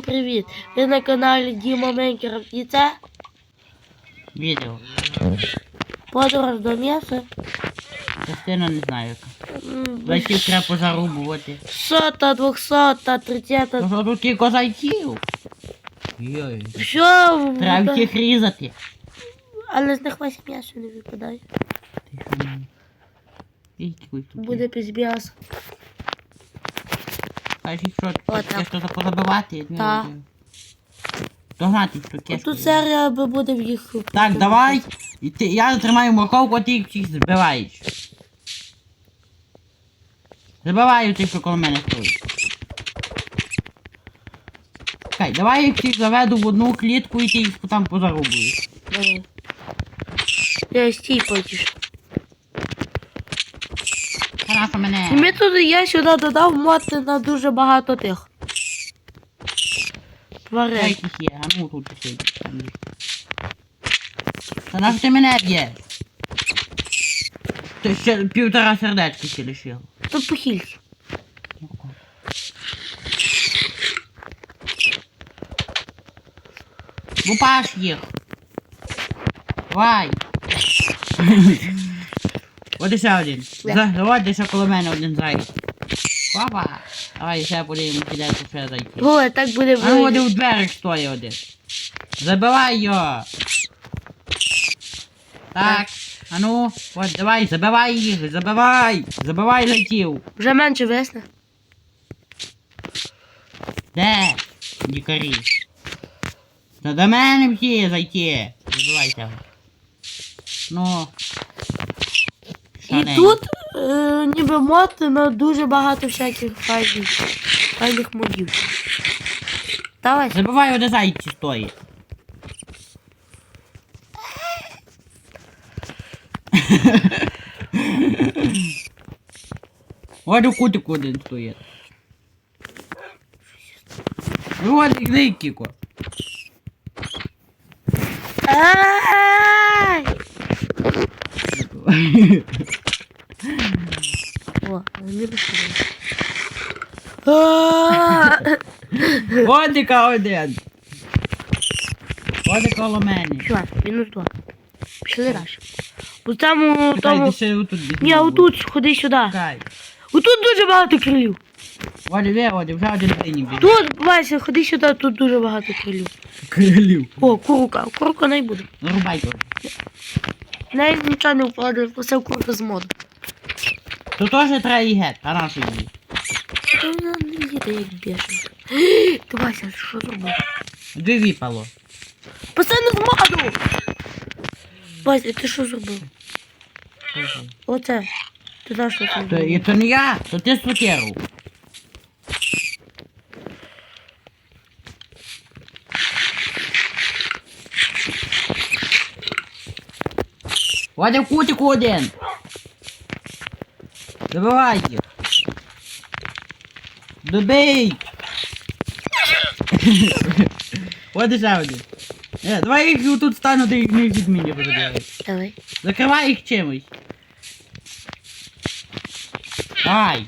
Привіт! Ви на каналі Діма Менкеров і це Відео. подорож до м'яса. Частина не знаю яка. Зайців треба позарубувати. Сота, двохсота, тридцята. То що тут тільки зайців? Йой. Що? Треба всіх різати. Але з них весь м'ясо не випадає. Ну. Буде без м'яса. Кажуть, що От таке так. позабивати? я не Так. знаю. Догнати що кешку. Тут серія би буде в їх. Так, давай. І ти, я тримаю морковку, а ти їх всіх збиваєш. Забиваю тих, що коло мене стоїть. Чекай, давай я їх всіх заведу в одну клітку і ти їх там позарубуєш. Давай. Я стій потіш. І мене. ми тут, я сюди додав моти на дуже багато тих. Тварин. Є, а ну тут. Та ти мене б'єш? Ти ще півтора сердечка ще лишив. Тут похильки. Лупаш їх. Давай. От і ще один. За- Давай ще коло мене один зайць. Папа. Давай ще де тут ще зайти. О, так буде А ну один у дверях стоїть один. Забивай його. Так. А ну, от давай, забивай їх, забивай. Забивай зайців. Вже менше весна. Де? Дікарі. Та до мене всі зайти. Забивайся. Ну. І Шаленький. тут е, ніби моти на дуже багато всяких файних, файних модів. Давай. Забивай, де зайці стоїть. Ось у кутику один стоїть. Ну от іди, Кіко. Ай! О, іка один. І коло мене. Що, мінус два. Пішли далі. У Чекай, тому... Ні, отут, ходи сюди. Чекай. Отут дуже багато крилів. От іде, от, вже один синій біжить. Тут, Вася, ходи сюди, тут дуже багато крилів. Крилів. О, курука, курука не буде. Нарубай його. Навіть нічого не вкладає, все курка з моду. То теж треба і гет, а нашу її. Та вона не їде, як бешена. Ти Вася, що зробив? Дві віпало. Пацани з моду! Вася, ти що зробив? Оце. Ти знаєш, що це То, і то не я, то ти сукеру. Вадя в кутику один. Добивай їх. Добий. От і ще один. Е, давай їх тут стану, де їх не відміню позабирай. Давай. Закривай їх чимось. Ай!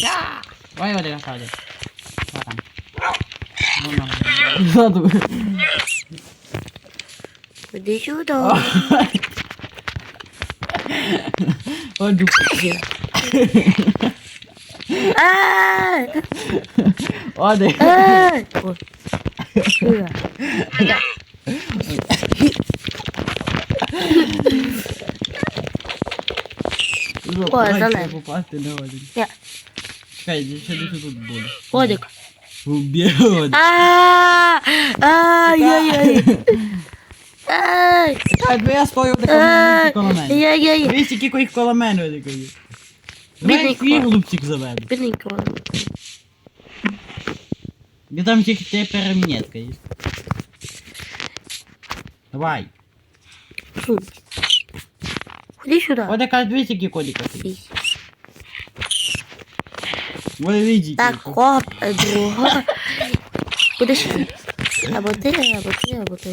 Я! Давай води насади. Що там? Ну, ну, Ззаду. Ходи сюди. Оду. Ай! Оди. Ай! О. Сюди. Ой, зелень. попасти не один. Ні. Чекай, ще десь тут буде. Одик. Уб'є один. А! Ай-яй-яй. Бо я стою де Ай! коло мене. Яй-яй. Дивись, які їх коло мене. Давай Бідний свій кот. голубчик заведу. Бідненько. Где там тільки перемінетка є. Давай. Фу. Ходи сюди. Вот така дві які. Ви видите. Так, хоп, друга. Куди ще? Або ти, або ти, або ти.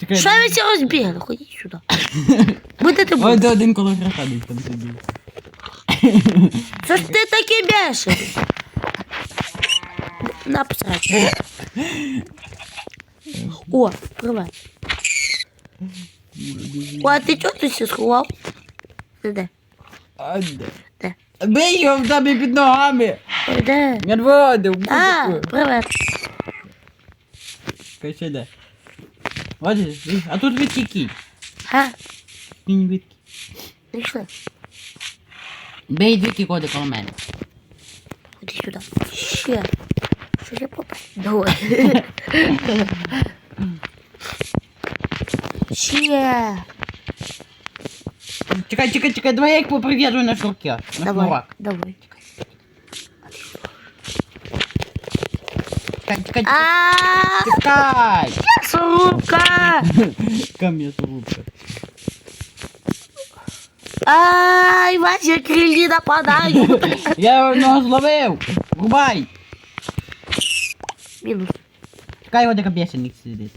Чекай. Що ви всі розбігли? Ходіть сюди. Будете Ой, бути. де один коло граха десь там сидів. Що ж ти такий бешений? Написать. О, привет. О, а ти чого тут все сховав? Ти Де? А де? Де? Бий його в тебе під ногами. Ой, Де? Медводи, в А, привет. Хай де. От, видиш, а тут відки кінь. А, Кінь відки. прийшли. Бей дві коди коло мене. Іди сюди. Ще. Що я попав? Давай. Ще. Чекай, чекай, чекай, давай я їх поприв'яжу на шнурки. На Давай, шнурок. давай. Чекай, чекай, чекай. А, Чекай. Сорубка! Кам'я рубка. Ай, ваші крилі нападають. Я одного зловив. Рубай. Мінус. Чекай, його дека бешеник сидить.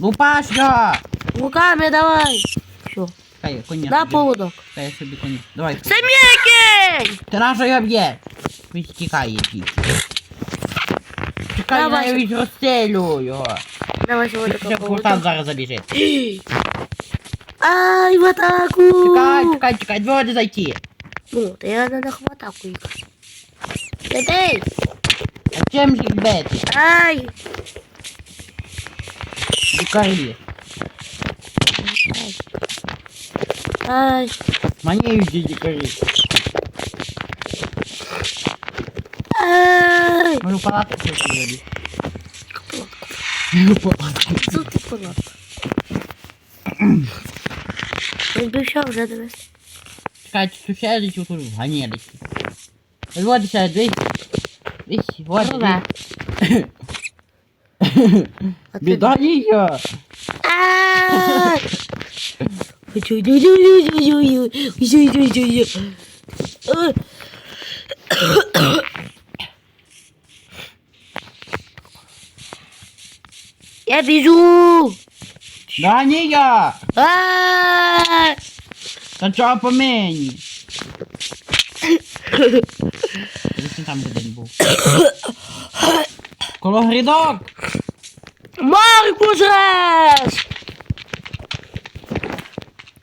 Лупаш його. Руками давай. Все. Чекай, коня. На поводок. Чекай, я собі коня. Давай. М'який! Ти на що його б'єш? Він тікає тільки. Чекай, Давай. я навіть розстрілю його. Давай сьогодні Ще куртан зараз забіжить. Ай, в атаку! Чекай, чекай, чекай, двоє зайти. Ну, то я не в атаку їх. Ей, А чим ж їх бити? ай! Дикарі. Ай, Маніючі дикарі. ай! Мою палатку сьогодні. Мою палатку. Що ти палатку? Якби що вже дивись. Чекай, тут ще десь тут в ганелиці. Вот ще десь. Десь. А ти- Біда її. Ай! Я біжу! Да ні я. Ай! Та чого по мені? Десь він там один був. Коло грідок. Маркусес!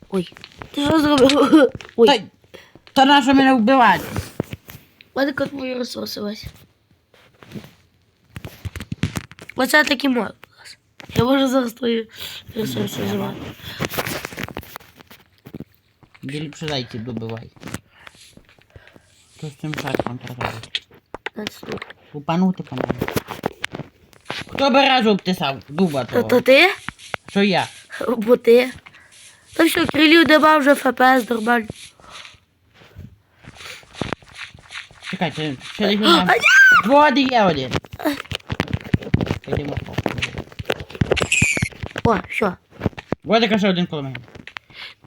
Ой, ти що зробив? Ой, Та, та на що мене вбивати? мене мої ресурси весь. Оце такі Маркус. Я можу зараз твої ресурси вживати. Де ліпше зайти добивай. Що з цим шариком треба? Наступ. Лупанути по мене. Хто бережу обтисав? Дуба То, то того. ти? Що я? Бо ти? Та що, крилів нема вже ФПС нормально. Чекай, це ще десь! Води є один. Йдемо по. О, що? Води ще один коло мене.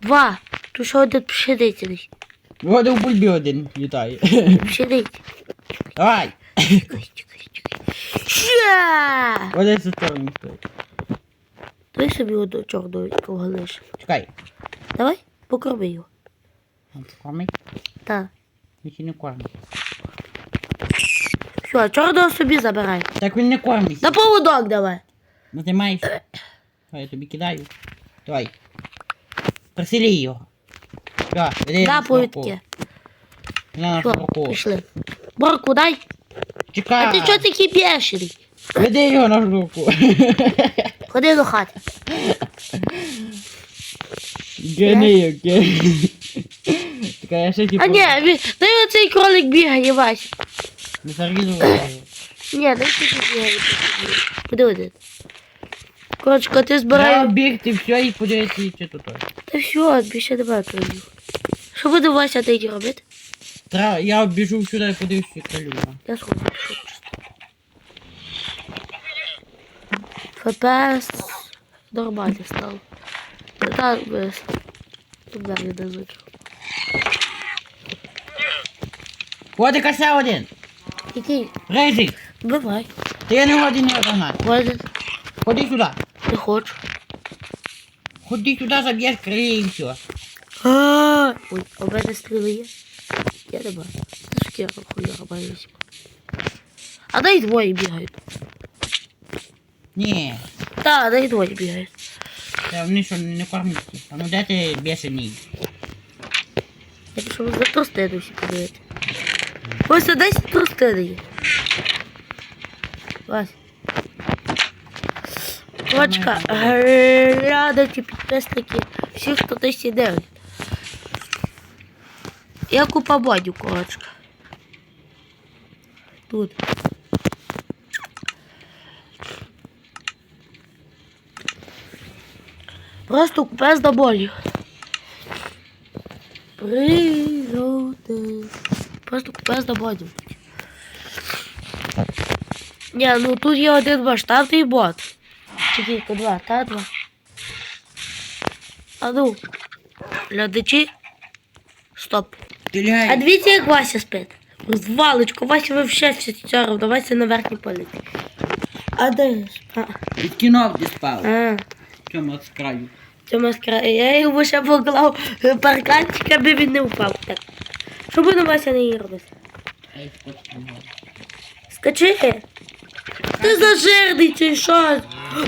Два. Тут ще один пшениці десь. Води в бульбі один літає. Пшениці. Давай. Чекай, чекай, чекай. Ща! Води цю сторону стоїть. Дай собі одну чорну якого лише. Чекай. Давай, покорми його. Кормить? Так. Він ще не кормить. Все, чорного собі забирай. Так він не кормить. На поводок давай. Ну ти маєш. Давай, я тобі кидаю. Давай. Приселі його. На на повідки. На Все, шнурку. пішли. Борку дай. Чекай. А ти чого такий бешений? Веди його на шнурку. Ходи до хати. Гени, окей. Чекай, я ще. А ні, він- дай оцей кролик бігає, Вась. Не зарізав. Ні, дай собі бігає. Куди Корочка, ти збирай. бігти, все, і подивитися, що тут. Та все, більше немає кролів. Що буде Вася тоді робити? Треба, я біжу сюди і подивлюся, яка люба. Я схожу. ФПС нормально став. Та так без. Двері не звичайно. Водика ще один. Який? Режик. Бивай. Та я не годин не. Один. Ходи сюди. Не хочу. Ходи сюди, заб'єш крилі і все. А, Ой, а в мене стріли є? Я не бачу. Це шкіра хуя боюсь. А дай двоє бігають. Ні. Та, дай двоє бігають. Та вони що не кормляться. А ну де ти бешений? Я пішов за тростину всі подивити. Ось десь тростини є. Вась. Точка. Глядачі, підписники. Всі, хто десь іде. Я купа бодю, корочка. Тут. Просто купе з доболів. Пригоди. Просто купе з доболів. Ні, ну тут є один масштабний бот. Тільки два, та два. А ну, глядачі. Стоп. А дивіться, як Вася спить. Розвалочку, Вася вообще все цього, давайте на верхній полиці. А де? А, Від кіно спав. а. Цьому з краю. Цьому скра... Я його ще поклав парканчик, аби він не впав. Так. Що буде Вася не робити? Скочки можна. Скачи. Ти зажирний чи що?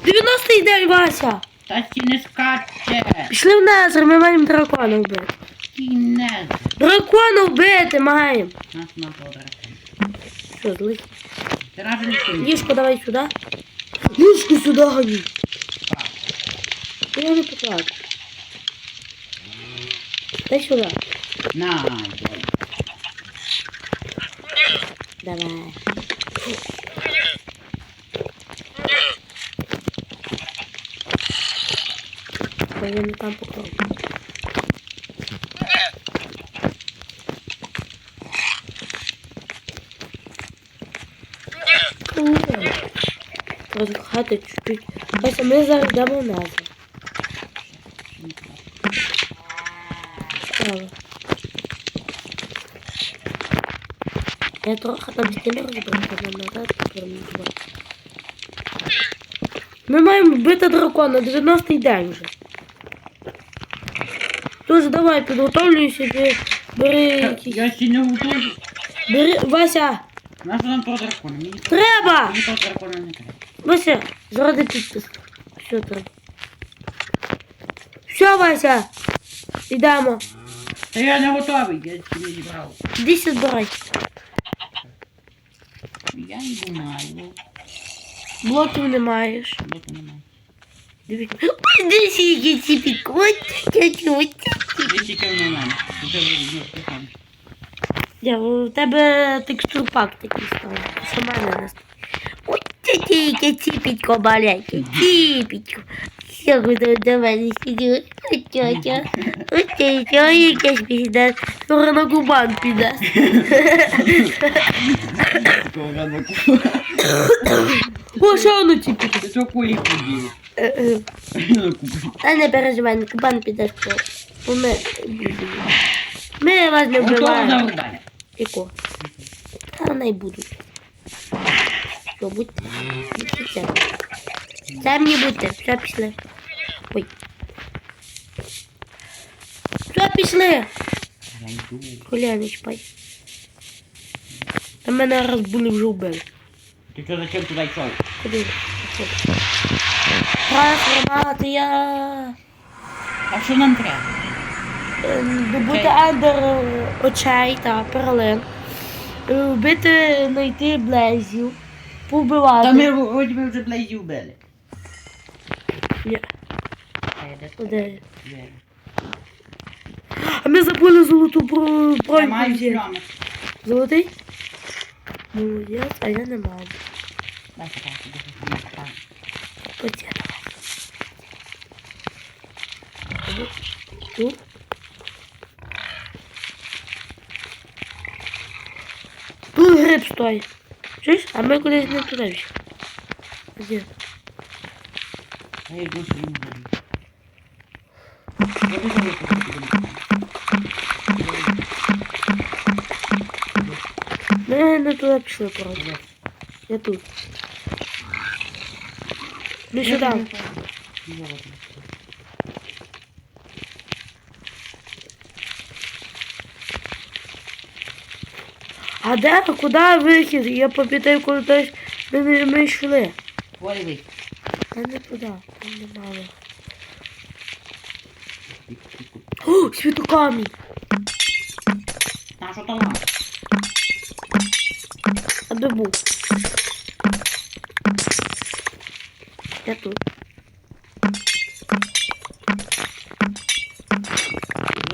90 день, Вася. Та ті не скаче. Пішли в Незер, ми маємо дракона вбити. Ті не. Дракона вбити маємо. Нас на подрака. Що, злий? Ти не. Ліжко давай сюди. Ліжко сюди гані. Я не покладу. Дай сюди. На, бой. Давай. Я не там поклав. Розгхати чуть-чуть. Ось ми зараз йдемо назад. Я трохи там стіни розбився, нам назад. Ми маємо вбити дракона, 90-й день вже. Тож давай, підготовлюй собі, бери. Я ще не готовий. Бери, Вася, Нащо нам того дракона? Мені треба! мені того дракона не треба. Вася, заради підпис. Все треба. Все, Вася, йдемо. Та я не готовий, я ще не зібрав. Іди збирай. Я не знаю. Блоків не маєш. Блоку немає. Дивіться. Ой, дивіться, які ці підкотять. Ти тільки в мене. Ти тебе візьмеш піхом. Я, у тебе текстурпак такий став. Що в мене не став. Ой, тільки ціпітько маленьке, ціпітько. Все, буду до мене сидіти. Ой, тьотя. Ой, тьотя, ой, якась пізда. Скоро на губан піде. О, що воно ціпіть? Ти таку їх подів. Та не переживай, на кабан підеш по. Бо ми... Ми вас не вбиваємо. Яко? Та вони й будуть. Що, будьте? Будьте це. Мені будьте. Все, пішли. Ой. Все, пішли. Я йду. Коля, не чіпай. Та мене раз були вже вбили. Ти що зачем туди йшов? Куди? Трансформація. А що нам треба? Добути андер е, очей та перлин. Е, Вбити, знайти блезів. Повбивати. Та ми вроді ми вже блейзі вбили. Ні. А де ми забули золоту бро- Я маю взяти. Золотий? Молодець, а я не маю. Дай. Потім. Тут. Тут гриб стоїть. Чуєш? А ми кудись не туди. вже. Де? А я йду своїм горі. Я біжу випустити. Ми не туди пішли, правда. Я тут. Ну сюди. А де, куди вихід? Я пам'ятаю, коли десь ми, ми, ми йшли. Твой вихід. Та не туди, там немає. О, світокамінь. На що то нам? А де був? Я тут.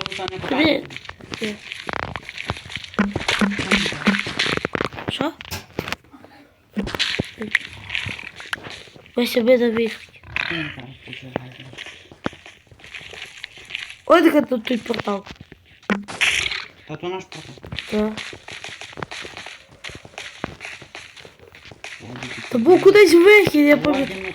Золота не Привіт. показує. Є. Що? Ось себе на вихід. Ти не кажеш, ти що граєш. Ось де тут той портал. Та то наш пропав. Так. Та був кудись вихід, я пам'ятаю.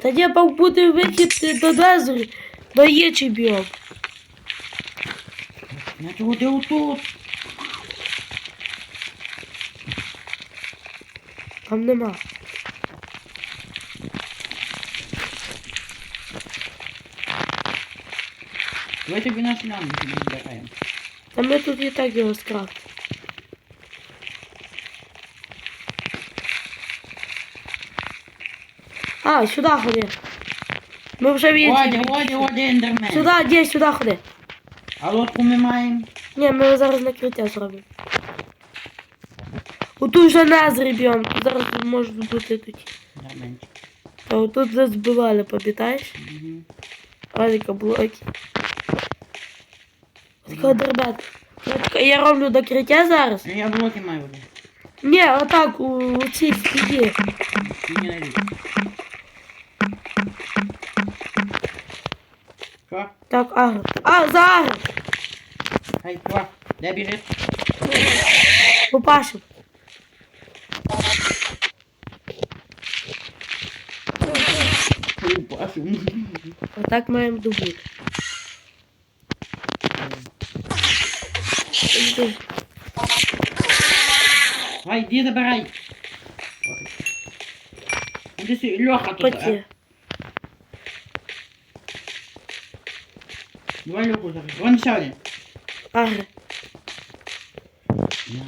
Та я мав бути вихід до Незері, до є чемпіон. Я чого ти отут? Там нема. Давай тобі наш нам збираємо. Та ми тут і так його скрафтили. А, сюди ходи. Ми вже в Оді, оді, оді, ендермен. Сюди, де, сюди ходи. А лодку ми маємо. Ні, ми зараз накриття зробимо. Отут вже Незері б'ємо. Зараз може бути тут. Ендерменчик. А отут нас збивали, пам'ятаєш? Мгм. Аліка блоки. Така дербет. Я роблю докриття зараз. Ну, Я блоки маю вже. Ні, отак, у, у цій стіні. Мені не. Що? Так, агро. А, за агро. Хай, чувак, де біжиш? Попашем. Упашу. Отак маємо добути. Давай, іди забирай. Іди Льоха тут. а. Поті. Давай Льоху забирай. Вон ще один. Агро. На.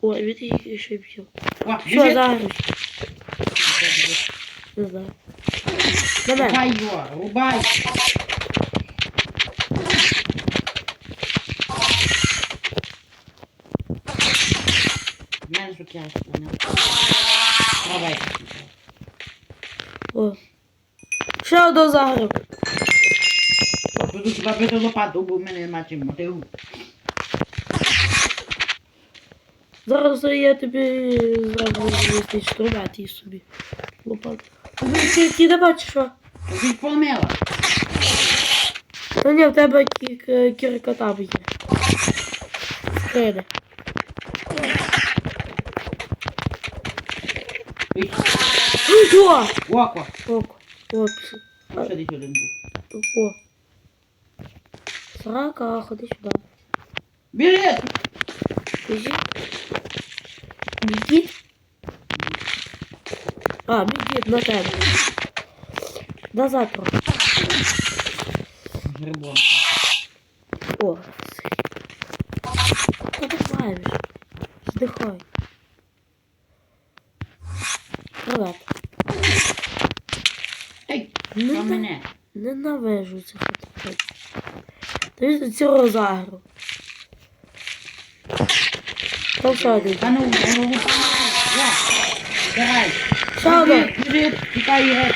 Ой, від їх ще б'ю. О, Що біжи. за агро? Не знаю. Мене. Рубай його, рубай. Мене сукерка, понял? Давай. О. Ще одного заграв. Буду хіба бити лопату, бо в мене нема чим мотиву. Зараз я тобі зроблю якийсь інструмент собі. Лопату. Ти, ти, ти не бачиш, що? Ти помила. Та ні, в тебе кі- к- кірка там є. Скрине. Ой, О! Око. Око. О, пс. Ще десь один був. О. Срака, ходи сюди. Біжи! Біжи. Біги. А, біги на тебе. Назад трохи. Грибом. О. Та давай вже. Здихай. Привет. Ей, Не на- мене? Ненавижу цих фотографій. Ти ж цього загру. Там ще один. Ну, я його Давай. Біжи, біжи, тікай, геть.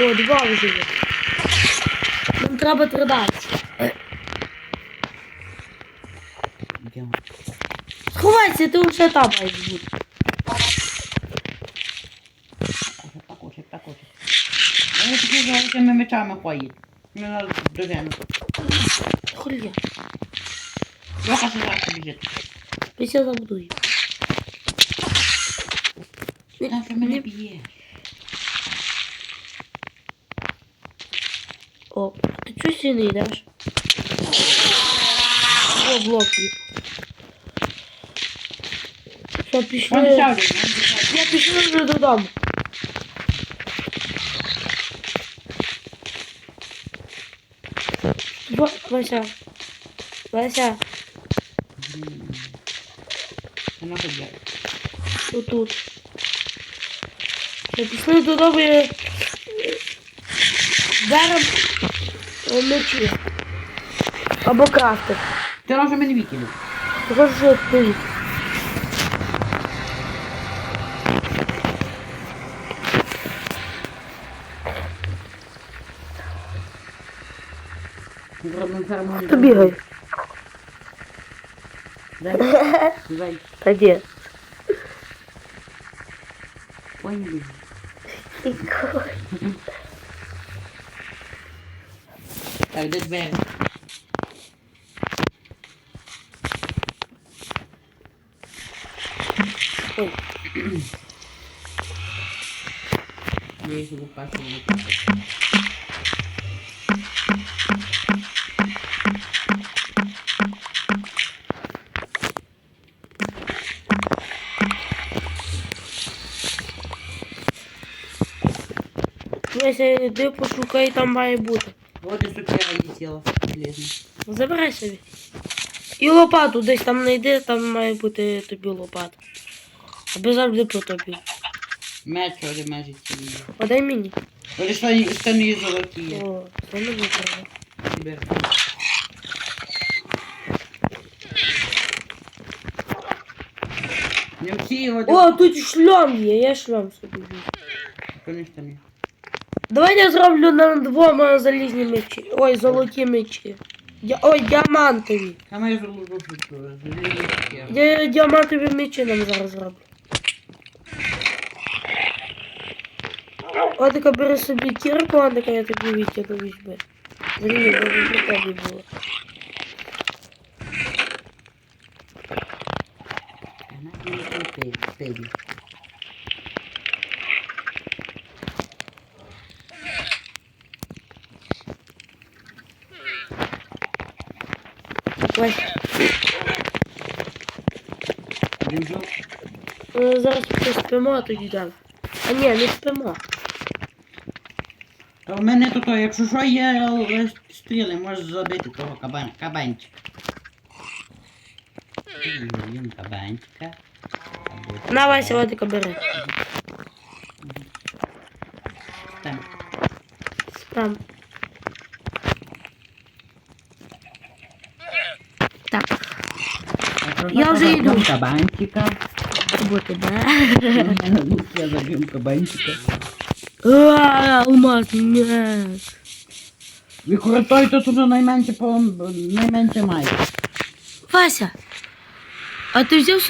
О, два вже є. Нам треба 13. Йдемо. Сховайся, ти вже там маєш бути. Кошик, покошик, покошик. Вони такі з великими мечами ходять. Ну, нас дожену. Хуля. Льоха ще зараз біжить. Після забудую. Та що мене б'є? О, ти чого сюди не йдеш? О, блок їх. Що, Вон пішли? ще один, вон ще один. Я пішли вже додому. Ва- Вася. Вася, Вона ходила. отут. Ми пішли додому і берем е, мечі. Або крафтик. Ти вже мене викинув. Прошу ти. Зробимо ферму. Побігай. Дай. Дай. Та де? Ой, не біжи. Так, де двері? Ой. Я їх лупасив. Вася, йди пошукай, там має бути. Вот і. Железна. Забирай собі. І лопату десь там знайди, там має бути тобі лопата. Аби завжди по тобі. Меч вроде межі цілі. Подай мені. Вроде штани, штани золоті. є. О, мені треба. Тебе. Не всі вроде. О, тут шльом є, я шльом собі. Штани, штани. Давай я зроблю нам двома залізні мечі. Ой, золоті мечі. Я, ой, діамантові. А моя золоту. Я діамантові мечі нам зараз зроблю. Одика бери собі кірку, Одика я тобі витягну візьми. Зрію, бо не тобі було. Вона не крутить, стилі. Ось. Дінжу. Е, Зараз поспимо, а тоді дам. А ні, не спимо. Та в мене тут, якщо що, є е, стріли, можеш забити того кабан, кабанчика. Їм кабанчика. На Вася, Одика бери. Там. Спам. Так, Я вже йду. Кабанчика. Або тебе. Я заб'єм кабанчика. Алмаз, ні. Використовуйте тут уже найменше, по, найменше має. Вася, а ти взяв?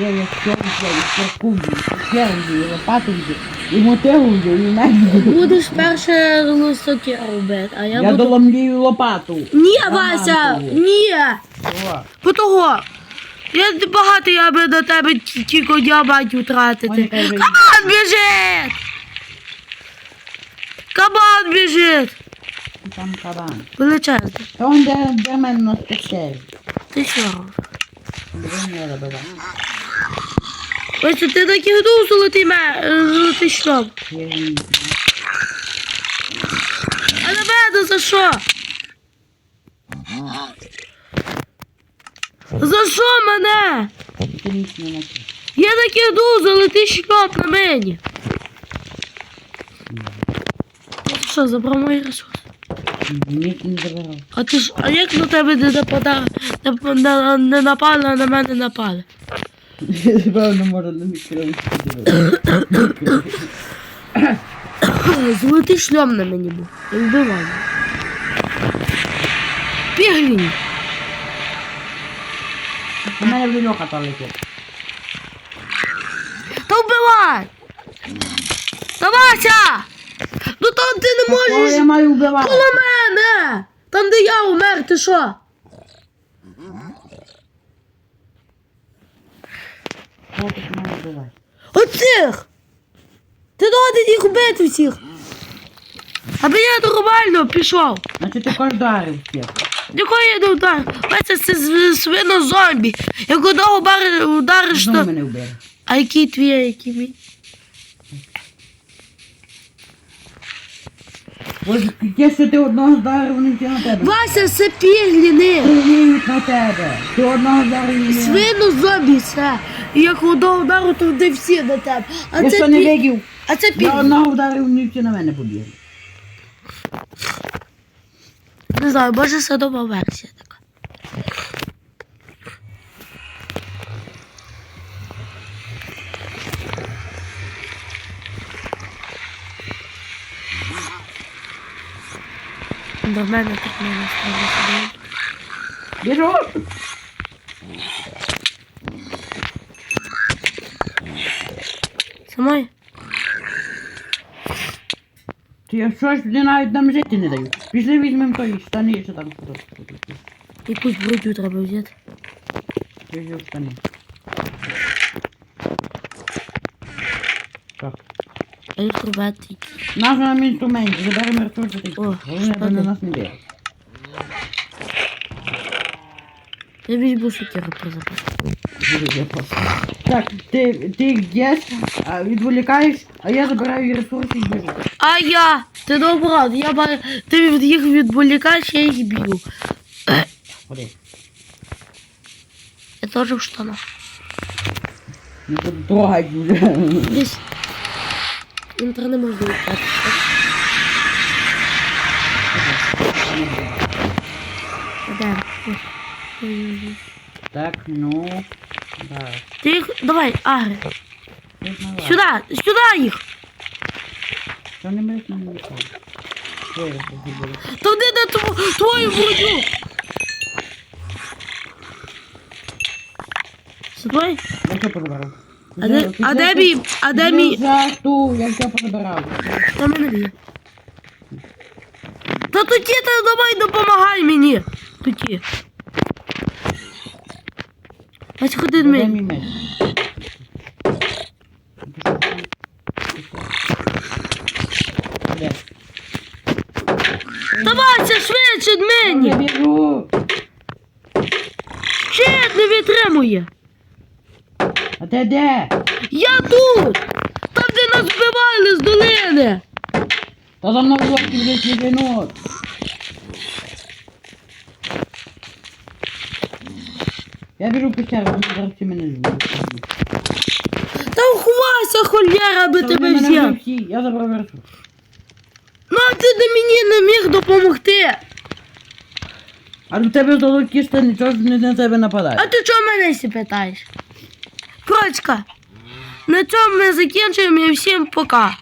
Є, я все взяв, і кірку взяв, сокеру взяв, лопату взяв, і мотигу взяв, і взяв. Будеш перше сукер робити, а я, Я буду... доломлію лопату. Ні, Вася, ні. По того. Я багато я би до тебе тільки діамантів тратити. Моніка, я вже- Кабан біжить! Кабан біжить! Там кабан. Величезний. Та он де, де мене на. Ти що? Ось ти накинув золотий ме, е, золотий знаю. А на мене за що? За що мене? Не. Я накинув золотий шльом на мені. Ти що, забрав мої ресурси? Ніч не забирав. А ти ж, а як на тебе не нападав, не, не, не напали, а на мене напали? Певно, може на мікро. Золотий шльом на мені був. Не вбивай. мене. Пігвінь. У мене вже льоха летить. Та вбивай! Та Вася! Ну там ти не Кого я маю вбивати? коло мене! Там, де я умер, ти що? Оцих! Ти доходить їх вбити всіх! Аби я нормально пішов. Значить ти кож дарив всіх. Якої я не удар? Вася, це свино зомбі. Як одного удариш, Знову то... мене вбив. А який твій, а який мій? Ось якщо ти одного вдарив, вони всі на тебе. Вася, це пігліни. Стрілюють на тебе. Ти одного вдарив. вони- Свину зомбі, все. І як одного удару, то де всі на тебе. А Я це що не пі... видів? А це Я одного вдарив, вони всі на мене побігли. Не знаю, може садова версія така. До мене так не насправді. Біжу! Самой? Ти я що ж вони навіть нам жити не дають. Пішли візьмемо той штани, що там хто. Якусь брудю треба взяти. Візьми штани. Так. Робити. Нашу нам інструмент, заберемо ресурси. О, Головне, аби на нас не били. Я візьму шукеру про запас. Так, ти, ти їх а відволікаєш, а я забираю ресурси і біжу. А я! Ти добра, я ба... ти від їх відволікаєш, я їх б'ю. Ходи. Я теж в штанах. Не буду трогать вже. Десь. Інтер не можна. Так, ну. Да. Ти їх. Давай, агри. Тут. Сюди! Сюди їх! Що не мені я зробив? Та де на тво- твою брудю? Стой. Я все позабирав. А де, а де мій, а де мій, я все позабирав. Та мене б'є. Та тоді ти давай допомагай мені. Тоді. Ось ходи до Де мене. мій меч? Де? Давайся швидше Я біжу. Щит не витримує. А ти де? Я тут. Там, де нас вбивали з долини. Та за мною вже сідинуть. Я в печеру, вони зараз всі мене зб'ють. Та ховайся, холєра, би тебе взяв. Я забрав ресурс. Ну, а ти де мені не міг допомогти. А до тебе золоті штани, нічого не на тебе А ти чого мене сі питаєш? Крочка, на цьому ми закінчуємо і всім пока.